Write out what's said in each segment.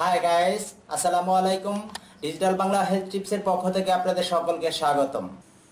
Hi guys আসসালামু আলাইকুম digital Bangla health টিপসের পক্ষ থেকে আপনাদের সকলকে স্বাগতম।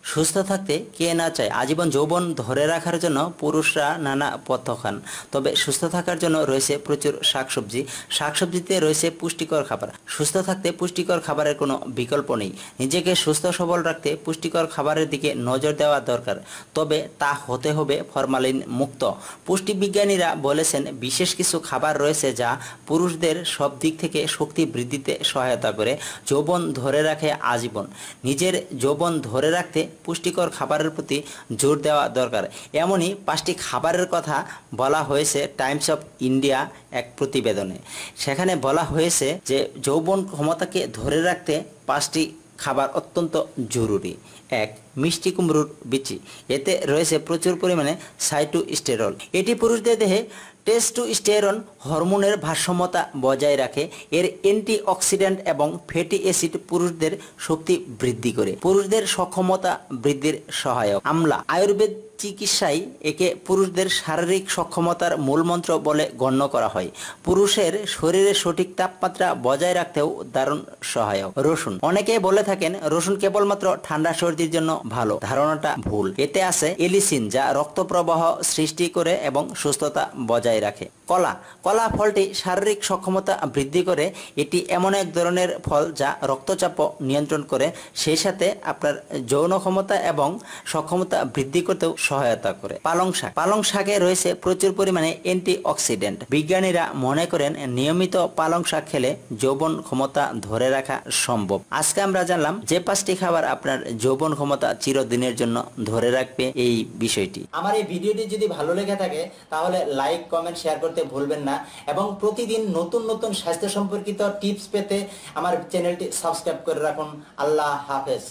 সুস্থ থাকতে কে না চায়, আজীবন যৌবন ধরে রাখার জন্য পুরুষরা নানা পথ্য খান। তবে সুস্থ থাকার জন্য রয়েছে প্রচুর শাকসবজি। শাকসবজিতে রয়েছে পুষ্টিকর খাবার। সুস্থ থাকতে পুষ্টিকর খাবারের কোনো বিকল্প নেই। নিজেকে সুস্থ সবল রাখতে পুষ্টিকর খাবারের দিকে নজর দেওয়া দরকার। তবে তা হতে হবে ফরমালিন মুক্ত। পুষ্টিবিজ্ঞানীরা বলেছেন, বিশেষ কিছু খাবার রয়েছে যা পুরুষদের সব দিক থেকে শক্তি বৃদ্ধিতে সহায়তা করে, যৌবন ধরে রাখে আজীবন। নিজের যৌবন ধরে রাখতে পুষ্টিকর খাবারের প্রতি জোর দেওয়া দরকার। এমনই পাঁচটি খাবারের কথা বলা হয়েছে টাইমস অফ ইন্ডিয়া এক প্রতিবেদনে। সেখানে বলা হয়েছে যে যৌবন ক্ষমতাকে ধরে রাখতে পাঁচটি খাবার অত্যন্ত জরুরি। এক, মিষ্টি কুমড়োর বিচি। এতে রয়েছে প্রচুর পরিমাণে সাইটোস্টেরল। এটি পুরুষদের দেহে টেস্টোস্টেরন হরমোনের ভারসাম্যতা বজায় রাখে, এর অ্যান্টিঅক্সিডেন্ট এবং ফ্যাটি অ্যাসিড পুরুষদের শক্তি বৃদ্ধি করে। পুরুষদের সক্ষমতা বৃদ্ধির সহায়ক। আমলা। আয়ুর্বেদ চিকিৎসায় একে পুরুষদের শারীরিক সক্ষমতার মূলমন্ত্র বলে গণ্য করা হয়। পুরুষের শরীরের সঠিক তাপমাত্রা বজায় রাখতেও দারুণ সহায়ক। রসুন। অনেকে বলে থাকেন, রসুন কেবলমাত্র ঠান্ডা সর্দির জন্য ভালো। ধারণাটা ভুল। এতে আছে এলিসিন, যা রক্ত প্রবাহ সৃষ্টি করে এবং সুস্থতা বজায় রাখে কলা। কলা ফলটি শারীরিক সক্ষমতা বৃদ্ধি করে, এটি এমন এক ধরনের ফল যা রক্তচাপ নিয়ন্ত্রণ করে, সেই সাথে আপনার যৌন ক্ষমতা এবং সক্ষমতা বৃদ্ধি করতেও সহায়তা করে। পালং শাক। পালং শাকে রয়েছে প্রচুর পরিমাণে অ্যান্টি অক্সিডেন্ট বিজ্ঞানীরা মনে করেন নিয়মিত পালং শাক খেলে যৌবন ক্ষমতা ধরে রাখা সম্ভব। আজকে আমরা জানলাম যে পাঁচটি খাবার আপনার যৌবন ক্ষমতা চিরদিনের জন্য ধরে রাখবে এই বিষয়টি। আমার এই ভিডিওটি যদি ভালো লেগে থাকে, তাহলে লাইক কমেন্ট শেয়ার করতে ভুলবেন না এবং প্রতিদিন নতুন নতুন স্বাস্থ্য সম্পর্কিত টিপস পেতে আমার চ্যানেলটি সাবস্ক্রাইব করে রাখুন। আল্লাহ হাফেজ।